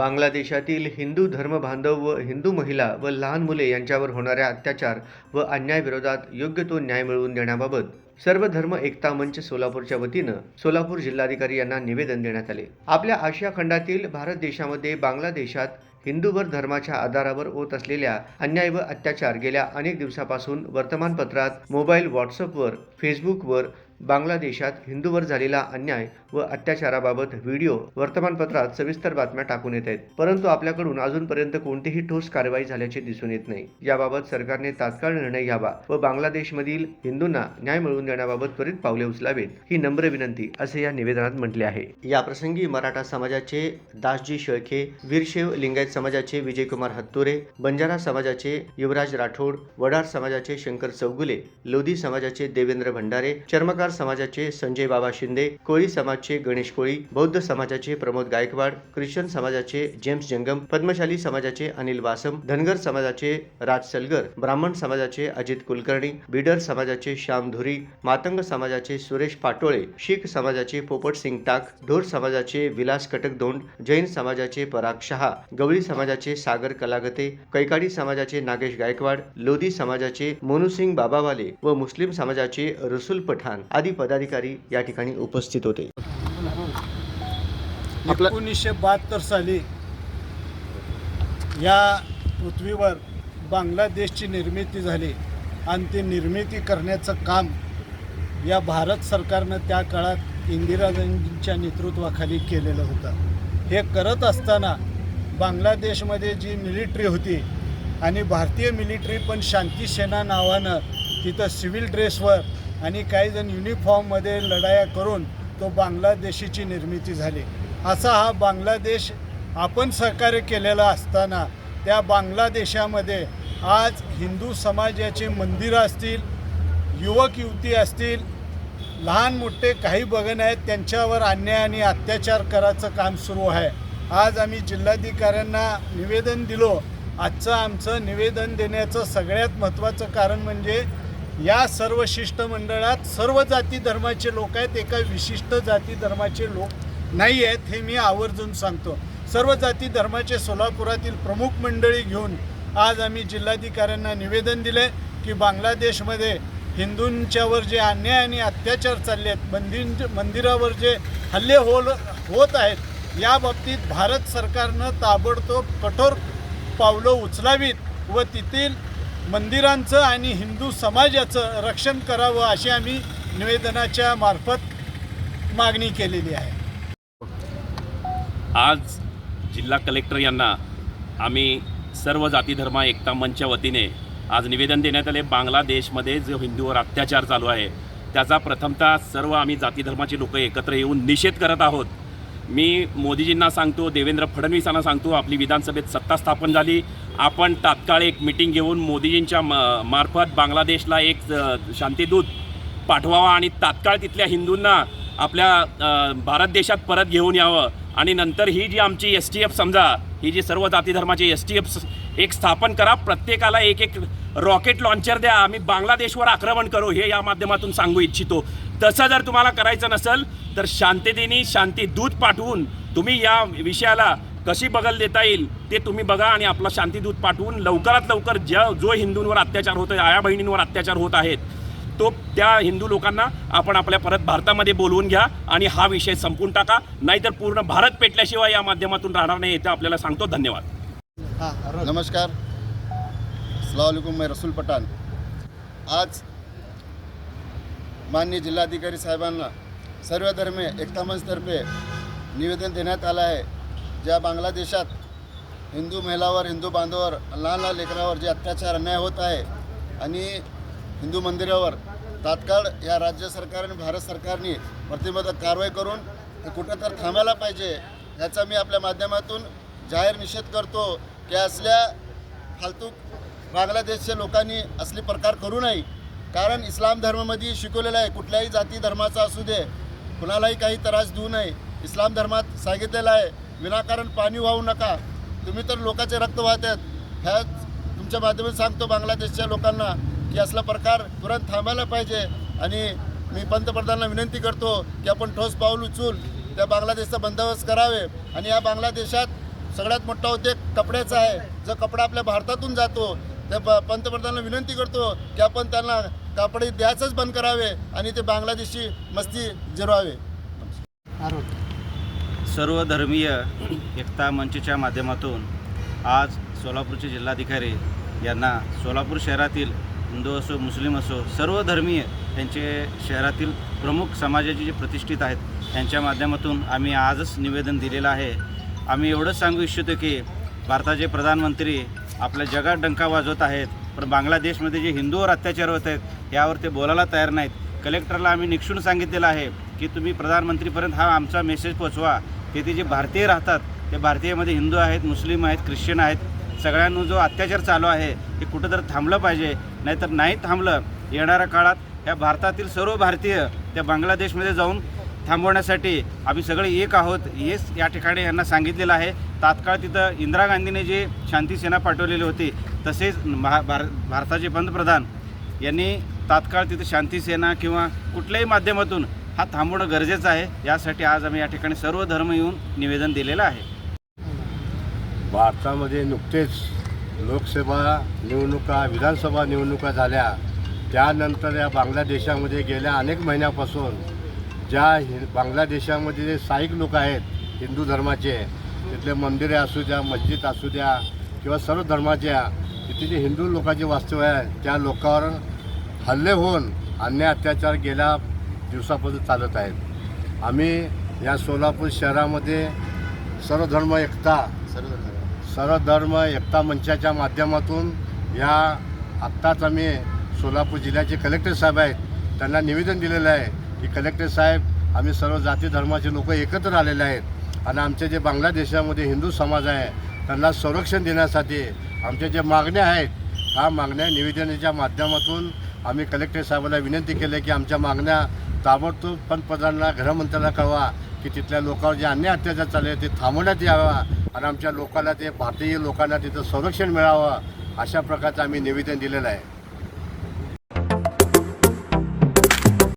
बांगलादेशातील हिंदू धर्मबांधव व हिंदू महिला व लहान मुले यांच्यावर होणाऱ्या अत्याचार व अन्यायाविरोधात योग्य तो न्याय मिळवून देण्याबाबत सर्व धर्म एकता मंच सोलापूरच्या वतीनं सोलापूर जिल्हाधिकारी यांना निवेदन देण्यात आले. आपल्या आशिया खंडातील भारत देशामध्ये बांगलादेशात हिंदूवर धर्माच्या आधारावर होत असलेल्या अन्याय व अत्याचार गेल्या अनेक दिवसापासून वर्तमानपत्रात मोबाईल व्हॉट्सअपवर फेसबुकवर बांगलादेशात हिंदूवर झालेला अन्याय व अत्याचाराबाबत व्हिडिओ वर्तमानपत्रात सविस्तर बातम्या टाकून येत आहेत. परंतु आपल्याकडून अजूनपर्यंत कोणतीही ठोस कारवाई झाल्याचे दिसून येत नाही. याबाबत सरकारने तात्काळ निर्णय घ्यावा व बांगलादेशमधील हिंदूंना न्याय मिळवून देण्याबाबत त्वरित पावले उचलावेत ही नम्र विनंती असे या निवेदनात म्हटले आहे. या प्रसंगी मराठा समाजाचे दासजी शेळके वीरशैव लिंगायत समाजाचे विजयकुमार हत्तुरे बंजारा समाजाचे युवराज राठोड वडार समाजाचे शंकर चौगुले लोधी समाजाचे देवेंद्र भंडारे चर्मकार समाजाचे संजय बाबा शिंदे कोळी समाजचे गणेश कोळी बौद्ध समाजाचे प्रमोद गायकवाड ख्रिश्चन समाजाचे जेम्स जंगम पद्मशाली समाजाचे अनिल वासम धनगर समाजाचे राज सलगर ब्राह्मण समाजाचे अजित कुलकर्णी बिडर समाजाचे श्याम धुरी मातंग समाजाचे सुरेश पाटोळे शीख समाजाचे पोपट सिंग टाक ढोर समाजाचे विलास कटकदोंड जैन समाजाचे पराग शहा गवळी समाजाचे सागर कलागते कैकाडी समाजाचे नागेश गायकवाड लोधी समाजाचे मोनुसिंग बाबावाले व मुस्लिम समाजाचे रसूल पठाण. आदी पदाधिकारी या ठिकाणी उपस्थित होते. एकोणीसशे बहात्तर साली या पृथ्वीवर बांगलादेशची निर्मिती झाली आणि ती निर्मिती करण्याचं काम या भारत सरकारनं त्या काळात इंदिरा गांधींच्या नेतृत्वाखाली केलेलं होतं. हे करत असताना बांगलादेशमध्ये जी मिलिटरी होती आणि भारतीय मिलिटरी पण शांती सेना नावानं तिथं सिव्हिल ड्रेसवर आणि काही जण युनिफॉर्ममध्ये लढाया करून तो बांगलादेशीची निर्मिती झाली. असा हा बांगलादेश आपण सहकार्य केलेला असताना त्या बांगलादेशामध्ये आज हिंदू समाजाचे मंदिरं असतील युवक युवती असतील लहान मोठे काही बघण आहेत त्यांच्यावर अन्याय आणि अत्याचार करायचं काम सुरू आहे. आज आम्ही जिल्हाधिकाऱ्यांना निवेदन दिलो. आजचं आमचं निवेदन देण्याचं सगळ्यात महत्त्वाचं कारण म्हणजे या सर्व शिष्टमंडळात सर्व जाती धर्माचे लोक आहेत एका विशिष्ट जाती धर्माचे लोक नाही आहेत हे मी आवर्जून सांगतो. सर्व जाती धर्माचे सोलापुरातील प्रमुख मंडळी घेऊन आज आम्ही जिल्हाधिकाऱ्यांना निवेदन दिले की बांगलादेशमध्ये हिंदूंच्यावर जे अन्याय आणि अत्याचार चालले आहेत मंदिर मंदिरावर जे हल्ले होल होत आहेत या बाबतीत भारत सरकारनं ताबडतोब कठोर पावलं उचलावीत व तेथील मंदिरांचं आणि हिंदू समाजाचं रक्षण करावं अशी आम्ही निवेदनाच्या मार्फत मागणी केलेली आहे. आज जिल्हा कलेक्टर यांना आम्ही सर्व जातीधर्म एकता मंचच्या वतीने आज निवेदन देण्यात आले. बांगलादेशमध्ये जो हिंदूवर अत्याचार चालू आहे त्याचा प्रथमतः सर्व आम्ही जाती धर्माचे लोक एकत्र येऊन निषेध करत आहोत. मी मोदीजींना सांगतो देवेंद्र फडणवीसांना सांगतो आपली विधानसभेत सत्ता स्थापन झाली. आपण तात्काळ एक मिटिंग घेऊन मोदीजींच्या म मार्फत बांगलादेशला एक शांतीदूत पाठवावा आणि तात्काळ तिथल्या हिंदूंना आपल्या भारत देशात परत घेऊन यावं. आणि नंतर ही जी आमची एस टी एफ समजा ही जी सर्व जाती धर्माची एस टी एफ एक स्थापन करा. प्रत्येकाला एक एक रॉकेट लॉन्चर द्या. आम्ही बांगलादेशवर आक्रमण करू. हे या माध्यमातून सांगू इच्छितो. तसं जर तुम्हाला करायचं नसेल तर शांततेने शांती दूत पाठवून तुम्ही या विषयाला कशी बगल देता येईल ते तुम्ही बघा आणि आपला शांतीदूत पाठवून लवकरात लवकर ज्या जो हिंदूंवर अत्याचार होतो आया बहिणींवर अत्याचार होत आहेत तो त्या हिंदू लोकांना आपण आपल्या परत भारतामध्ये बोलवून घ्या आणि हा विषय संपून टाका. नाहीतर पूर्ण भारत पेटल्याशिवाय या माध्यमातून राहणार नाही हे आपल्याला सांगतो. धन्यवाद. नमस्कार. सलामकुम मैं रसूल पठाण आज माननीय जिल्हाधिकारी साहेबांना सर्व धर्मे एकता मंचतर्फे निवेदन देण्यात आलं आहे. ज्या बांगलादेशात हिंदू महिलावर हिंदू बांधवावर लहान लहान लेकरावर जे अत्याचार अन्याय होत आहे आणि हिंदू मंदिरावर तात्काळ या राज्य सरकार आणि भारत सरकारने प्रतिबंधक कारवाई करून ते कुठं तर थांबायला पाहिजे याचा मी आपल्या माध्यमातून जाहीर निषेध करतो की असल्या फालतू बांगलादेशच्या लोकांनी असले प्रकार करू नये. कारण इस्लाम धर्मामध्ये शिकवलेलं आहे कुठल्याही जाती धर्माचा असू दे कुणालाही काही त्रास देऊ नये. इस्लाम धर्मात सांगितलेलं आहे विनाकारण पाणी वाहू नका. तुम्ही तर लोकांचे रक्त वाहतात ह्याच तुमच्या माध्यमातून सांगतो बांगलादेशच्या लोकांना की असला प्रकार तुरंत थांबायला पाहिजे. आणि मी पंतप्रधानांना विनंती करतो की आपण ठोस पाऊल उचलून त्या बांगलादेशचा बंदोबस्त करावे. आणि या बांगलादेशात सगळ्यात मोठा उद्योग कपड्याचा आहे. जो कपडा आपल्या भारतातून जातो. त्या प पंतप्रधानांना विनंती करतो की आपण त्यांना कापडे द्यायचंच बंद करावे आणि ते बांगलादेशी मस्ती जिरवावे. सर्वधर्मीय एकता मंचच्या माध्यमातून आज सोलापूरचे जिल्हाधिकारी यांना सोलापूर शहरातील हिंदू असो मुस्लिम असो सर्व धर्मीय त्यांचे शहरातील प्रमुख समाजाचे जे प्रतिष्ठित आहेत त्यांच्या माध्यमातून आम्ही आजच निवेदन दिलेलं आहे. आम्ही एवढंच सांगू इच्छितो की भारताचे प्रधानमंत्री आपल्या जगात डंका वाजवत आहेत. पण बांगलादेशमध्ये जे हिंदूवर अत्याचार होत आहेत यावर ते बोलायला तयार नाहीत. कलेक्टरला आम्ही निक्षून सांगितलेलं आहे की तुम्ही प्रधानमंत्रीपर्यंत हा आमचा मेसेज पोचवा तेथे जे भारतीय राहतात ते भारतीयमध्ये हिंदू आहेत मुस्लिम आहेत ख्रिश्चन आहेत सगळ्यांना जो अत्याचार चालू आहे ते कुठंतरी थांबलं पाहिजे. नाहीतर नाही थांबलं. येणाऱ्या काळात ह्या भारतातील सर्व भारतीय त्या बांगलादेशमध्ये जाऊन थांबवण्यासाठी आम्ही सगळे एक आहोत हेच या ठिकाणी यांना सांगितलेलं आहे. तात्काळ तिथं इंदिरा गांधीने जी शांती सेना पाठवलेली होती तसेच महा भार भारताचे पंतप्रधान यांनी तात्काळ तिथं शांतीसेना किंवा कुठल्याही माध्यमातून हा थांबवणं गरजेचं आहे. यासाठी आज आम्ही या ठिकाणी सर्व धर्म येऊन निवेदन दिलेलं आहे. भारतामध्ये नुकतेच लोकसभा निवडणुका विधानसभा निवडणुका झाल्या. त्यानंतर या बांगलादेशामध्ये गेल्या अनेक महिन्यापासून ज्या हि बांगलादेशामध्ये जे साईक लोक आहेत हिंदू धर्माचे तिथले मंदिरे असू द्या मस्जिद असू द्या किंवा सर्व धर्माच्या तिथे जे हिंदू लोकांचे वास्तव्य आहे त्या लोकांवर हल्ले होऊन अन्याय अत्याचार गेल्या दिवसापासून चालत आहेत. आम्ही या सोलापूर शहरामध्ये सर्वधर्म एकता सर्वधर्म एकता मंचाच्या माध्यमातून या आत्ताच आम्ही सोलापूर जिल्ह्याचे कलेक्टर साहेब आहेत त्यांना निवेदन दिलेलं आहे की कलेक्टर साहेब आम्ही सर्व जाती धर्माचे लोक एकत्र आलेले आहेत आणि आमचे जे बांगलादेशामध्ये हिंदू समाज आहे त्यांना संरक्षण देण्यासाठी आमच्या ज्या मागण्या आहेत ह्या मागण्या निवेदनाच्या माध्यमातून आम्ही कलेक्टर साहेबांना विनंती केली की आमच्या मागण्या ताबडतोब पंतप्रधानांना गृहमंत्र्यांना कळवा की तिथल्या लोकांवर जे अन्याय अत्याचार चालले ते थांबवण्यात यावा आणि आमच्या लोकांना ते भारतीय लोकांना तिथं संरक्षण मिळावं अशा प्रकारचं आम्ही निवेदन दिलेलं आहे.